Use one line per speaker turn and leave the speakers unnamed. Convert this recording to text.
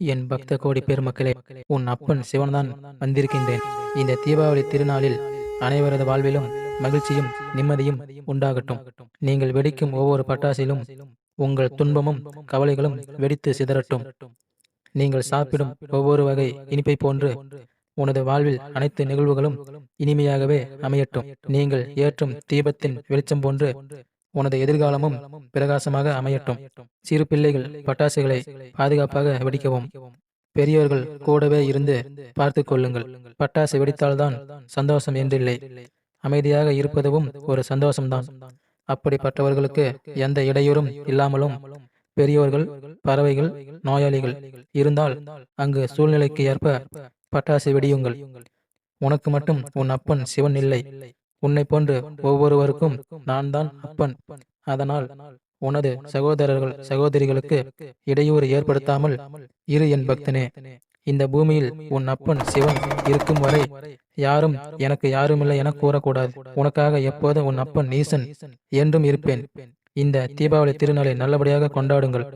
என் பக்த கோடி பெருமக்களே உன் அப்பன் சிவன்தான் வந்திருக்கின்றேன். இந்த தீபாவளி திருநாளில் அனைவரது வாழ்விலும் மகிழ்ச்சியும் நிம்மதியும் உண்டாகட்டும். நீங்கள் வெடிக்கும் ஒவ்வொரு பட்டாசிலும் உங்கள் துன்பமும் கவலைகளும் வெடித்து சிதறட்டும். நீங்கள் சாப்பிடும் ஒவ்வொரு வகை இனிப்பை போன்று உனது வாழ்வில் அனைத்து நிகழ்வுகளும் இனிமையாகவே அமையட்டும். நீங்கள் ஏற்றும் தீபத்தின் வெளிச்சம் போன்று உனது எதிர்காலமும் பிரகாசமாக அமையட்டும். சிறு பிள்ளைகள் பட்டாசுகளை பாதுகாப்பாக வெடிக்கவும். பெரியவர்கள் கூடவே இருந்து பார்த்து கொள்ளுங்கள். பட்டாசு வெடித்தால்தான் சந்தோஷம் என்றில்லை. அமைதியாக இருப்பதும் ஒரு சந்தோஷம்தான். அப்படிப்பட்டவர்களுக்கு எந்த இடையூறும் இல்லாமலும் பெரியோர்கள் பறவைகள் நோயாளிகள் இருந்தால் அங்கு சூழ்நிலைக்கு ஏற்ப பட்டாசு வெடியுங்கள். உனக்கு மட்டும் உன் அப்பன் சிவன் இல்லை. உன்னை போன்று ஒவ்வொருவருக்கும் நான் தான் அப்பன். அதனால் உனது சகோதரர்கள் சகோதரிகளுக்கு இடையூறு ஏற்படுத்தாமல் இரு என் பக்தனே. இந்த பூமியில் உன் அப்பன் சிவன் இருக்கும் வரை யாரும் எனக்கு யாருமில்லை என கூறக்கூடாது. உனக்காக எப்போதும் உன் அப்பன் நீசன் என்றும் இருப்பேன். இந்த தீபாவளி திருநாளை நல்லபடியாக கொண்டாடுங்கள்.